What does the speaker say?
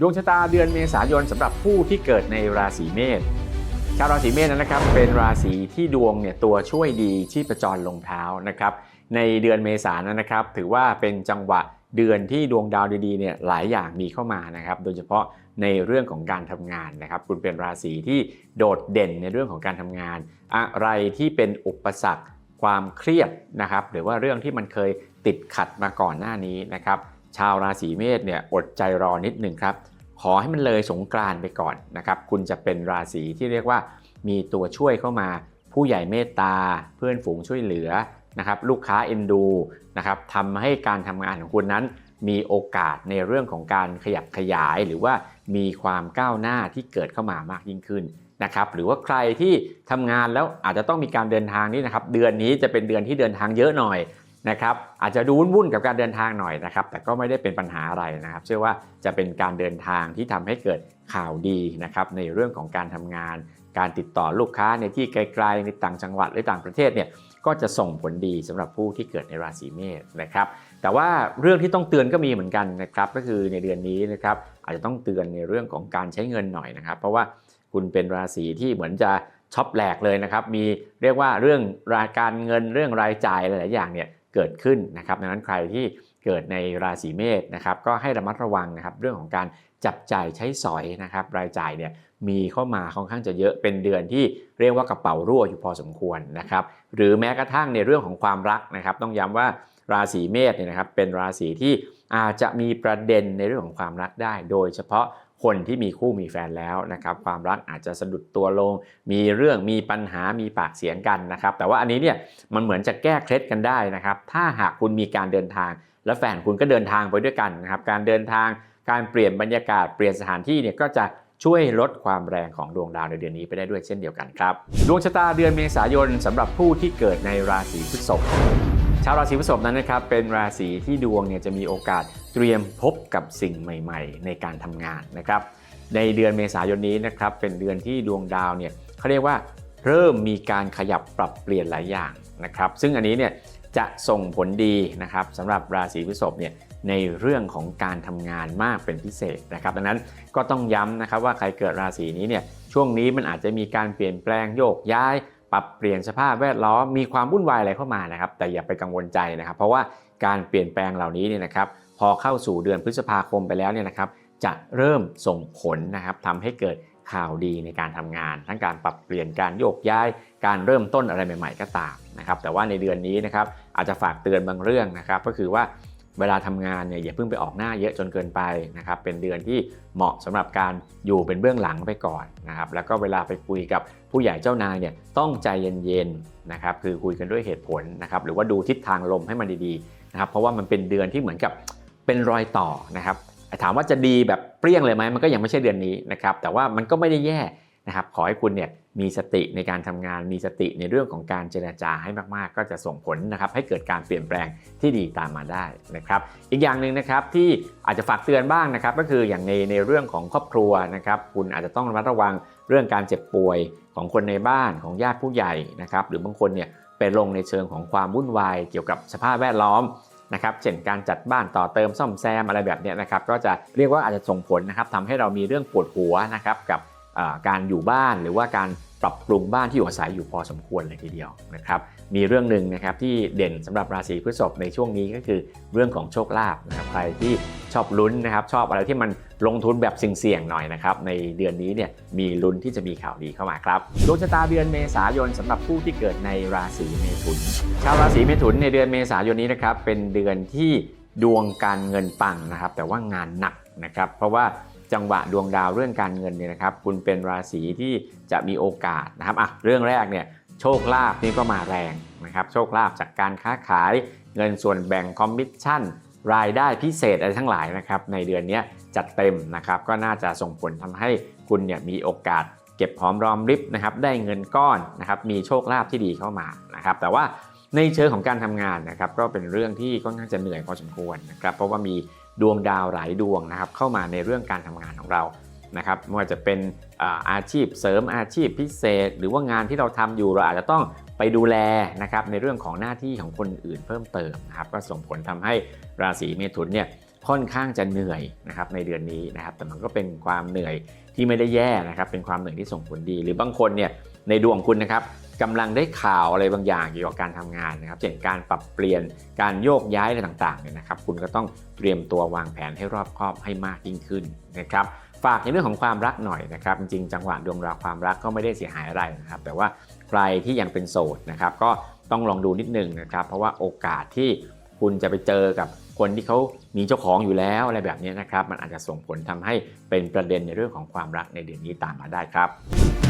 ดวงชะตาเดือนเมษายนสำหรับผู้ที่เกิดในราศีเมษชาวราศีเมษนั้นนะครับเป็นราศีที่ดวงเนี่ยตัวช่วยดีที่ประจรลงเท้านะครับในเดือนเมษายนนะครับ ถือว่าเป็นจังหวะเดือนที่ดวงดาวดีๆเนี่ยหลายอย่างมีเข้ามานะครับ โดยเฉพาะในเรื่องของการทำงานนะครับ คุณเป็นราศีที่โดดเด่นในเรื่องของการทำงาน อะไรที่เป็นอุปสรรคความเครียดนะครับ หรือว่าเรื่องที่มันเคยติดขัดมาก่อนหน้านี้นะครับ ชาวราศีเมษเนี่ยอดใจรอนิดหนึ่งครับขอให้มันเลยสงกรานไปก่อนนะครับคุณจะเป็นราศีที่เรียกว่ามีตัวช่วยเข้ามา ผู้ใหญ่เมตตา เพื่อนฝูงช่วยเหลือนะครับลูกค้าเอ็นดูนะครับทำให้การทำงานของคุณนั้นมีโอกาสในเรื่องของการขยับขยายหรือว่ามีความก้าวหน้าที่เกิดเข้ามามากยิ่งขึ้นนะครับหรือว่าใครที่ทำงานแล้วอาจจะต้องมีการเดินทางนี่นะครับเดือนนี้จะเป็นเดือนที่เดินทางเยอะหน่อย นะครับอาจจะดูวุ่นๆกับการเดินทางหน่อยนะครับ แต่ก็ไม่ได้เป็นปัญหาอะไรนะครับ เชื่อว่าจะเป็นการเดินทางที่ทำให้เกิดข่าวดีนะครับในเรื่องของการทำงาน การติดต่อลูกค้าในที่ไกลๆในต่างจังหวัดหรือต่างประเทศเนี่ยก็จะส่งผลดีสำหรับผู้ที่เกิดในราศีเมษนะครับแต่ว่าเรื่องที่ต้องเตือนก็มีเหมือนกันนะครับก็คือในเดือนนี้นะครับอาจจะต้องเตือนในเรื่องของการใช้เงินหน่อยนะครับ เพราะว่าคุณเป็นราศีที่เหมือนจะช็อปแหลกเลยนะครับ มีเรียกว่าเรื่องรายการเงินเรื่องรายจ่ายหลายๆอย่างเนี่ย เกิดขึ้นนะครับดังนั้นใครที่เกิดในราศีเมษนะครับก็ให้ระมัดระวังนะครับเรื่องของการจับจ่ายใช้สอยนะครับรายจ่ายเนี่ยมีเข้ามาค่อนข้างจะเยอะเป็นเดือนที่เรียกว่ากระเป๋ารั่วอยู่พอสมควรนะครับหรือแม้กระทั่งในเรื่องของความรักนะครับต้องย้ำว่าราศีเมษเนี่ยนะครับเป็นราศีที่อาจจะมีประเด็นในเรื่องของความรักได้ โดยเฉพาะ คนที่มีคู่มีแฟนแล้วนะครับความรักอาจจะสะดุดตัวลง มีเรื่องมีปัญหามีปากเสียงกันนะครับแต่ว่าอันนี้เนี่ยมันเหมือนจะแก้เคล็ดกันได้นะครับถ้าหากคุณมีการเดินทาง และแฟนคุณก็เดินทางไปด้วยกันนะครับการเดินทางการเปลี่ยนบรรยากาศเปลี่ยนสถานที่เนี่ยก็จะช่วยลดความแรงของดวงดาวในเดือนนี้ไปได้ด้วยเช่นเดียวกันครับ ดวงชะตาเดือนเมษายนสำหรับผู้ที่เกิดในราศีพฤษภ ชาวราศีพฤษภนั้นนะครับเป็นราศีที่ดวงเนี่ยจะมีโอกาสเตรียมพบกับสิ่งใหม่ ๆ ในการทำงานนะครับในเดือนเมษายนนี้นะครับเป็นเดือนที่ดวงดาวเนี่ยเขาเรียกว่าเริ่มมีการขยับปรับเปลี่ยนหลายอย่างนะครับซึ่งอันนี้เนี่ยจะส่งผลดีนะครับสำหรับราศีพฤษภเนี่ยในเรื่องของการทำงานมากเป็นพิเศษนะครับดังนั้นก็ต้องย้ำนะครับว่าใครเกิดราศีนี้เนี่ยช่วงนี้มันอาจจะมีการเปลี่ยนแปลงโยกย้าย ปรับเปลี่ยนสภาพแวดล้อมมีความวุ่นวายอะไรเข้ามานะครับ แต่อย่าไปกังวลใจนะครับ เพราะว่าการเปลี่ยนแปลงเหล่านี้เนี่ยนะครับ พอเข้าสู่เดือนพฤษภาคมไปแล้วเนี่ยนะครับ จะเริ่มส่งผลนะครับทำให้เกิดข่าวดีในการทำงาน ทั้งการปรับเปลี่ยนการโยกย้าย การเริ่มต้นอะไรใหม่ ๆ ก็ตามนะครับ แต่ว่าในเดือนนี้นะครับอาจจะฝากเตือนบางเรื่องนะครับ ก็คือว่าเวลาทำงานเนี่ยอย่าเพิ่งไปออกหน้าเยอะจนเกินไปนะครับเป็นเดือนที่เหมาะสำหรับการอยู่เป็นเบื้องหลังไปก่อนนะครับแล้วก็เวลาไปคุยกับ ผู้ใหญ่เจ้านายเนี่ยต้องใจเย็นๆนะครับคือคุยกันด้วยเหตุผลนะครับหรือว่าดูทิศทางลมให้มันดีๆนะครับเพราะว่ามันเป็นเดือนที่เหมือนกับเป็นรอยต่อนะครับถามว่าจะดีแบบเปรี้ยงเลยไหมมันก็ยังไม่ใช่เดือนนี้นะครับแต่ว่ามันก็ไม่ได้แย่ นะครับขอให้คุณเนี่ยมีสติในการทำงานมีสติในเรื่องของการเจรจาให้มากๆ ก็จะส่งผลนะครับให้เกิดการเปลี่ยนแปลงที่ดีตามมาได้นะครับ อีกอย่างหนึ่งนะครับที่อาจจะฝากเตือนบ้างนะครับก็คืออย่างในในเรื่องของครอบครัวนะครับ คุณอาจจะต้องระมัดระวังเรื่องการเจ็บป่วยของคนในบ้านของญาติผู้ใหญ่นะครับหรือบางคนเนี่ยไปลงในเชิงของความวุ่นวายเกี่ยวกับสภาพแวดล้อมนะครับเช่นการจัดบ้านต่อเติมซ่อมแซมอะไรแบบนี้นะครับก็จะเรียกว่าอาจจะส่งผลนะครับทำให้เรามีเรื่องปวดหัวนะครับกับ การอยู่บ้านหรือว่าการปรับปรุงบ้านที่อยู่อาศัยอยู่พอสมควรเลยทีเดียวนะครับมีเรื่องหนึ่งนะครับที่เด่นสำหรับราศีพฤษภในช่วงนี้ก็คือเรื่องของโชคลาภนะครับใครที่ชอบลุ้นนะครับชอบอะไรที่มันลงทุนแบบเสี่ยงๆหน่อยนะครับในเดือนนี้เนี่ยมีลุ้นที่จะมีข่าวดีเข้ามาครับดวงชะตาเดือนเมษายนสำหรับผู้ที่เกิดในราศีเมถุน ชาวราศีเมถุนในเดือนเมษายนนี้นะครับเป็นเดือนที่ดวงการเงินปังนะครับแต่ว่างานหนักนะครับเพราะว่า จังหวะดวงดาวเรื่องการเงินเนี่ยนะครับ คุณเป็นราศีที่จะมีโอกาสนะครับอะเรื่องแรกเนี่ยโชคลาภนี่ก็มาแรงนะครับโชคลาภจากการค้าขายเงินส่วนแบ่งคอมมิชชั่น รายได้พิเศษอะไรทั้งหลายนะครับในเดือนนี้จัดเต็มนะครับก็น่าจะส่งผลทำให้คุณเนี่ยมีโอกาสเก็บหอมรอมริบนะครับได้เงินก้อนนะครับมีโชคลาภที่ดีเข้ามานะครับแต่ว่าในเชิงของการทำงานนะครับก็เป็นเรื่องที่ค่อนข้างจะเหนื่อยพอสมควรนะครับเพราะว่ามี ดวงดาวหลายดวงนะครับเข้ามาในเรื่องการทำงานของเรานะครับไม่ว่าจะเป็นอาชีพเสริมอาชีพพิเศษ หรือว่างานที่เราทำอยู่เราอาจจะต้องไปดูแลนะครับในเรื่องของหน้าที่ของคนอื่นเพิ่มเติมนะครับก็ส่งผลทำให้ราศีเมถุนเนี่ยค่อนข้างจะเหนื่อยนะครับในเดือนนี้นะครับแต่มันก็เป็นความเหนื่อยที่ไม่ได้แย่นะครับเป็นความเหนื่อยที่ส่งผลดี หรือบางคนเนี่ยในดวงคุณนะครับ กำลังได้ข่าวอะไรบางอย่างเกี่ยวกับการทำงานนะครับเช่นการปรับเปลี่ยนการโยกย้ายอะไรต่างๆเนี่ยนะครับ คุณก็ต้องเตรียมตัววางแผนให้รอบคอบให้มากยิ่งขึ้นนะครับฝากในเรื่องของความรักหน่อยนะครับจริงๆจังหวะดวงราวความรักก็ไม่ได้เสียหายอะไรนะครับ แต่ว่าใครที่ยังเป็นโสดนะครับ ก็ต้องลองดูนิดนึงนะครับ เพราะว่าโอกาสที่คุณจะไปเจอกับคนที่เขามีเจ้าของอยู่แล้วอะไรแบบนี้นะครับ มันอาจจะส่งผลทำให้เป็นประเด็นในเรื่องของความรักในเดือนนี้ตามมาได้ครับ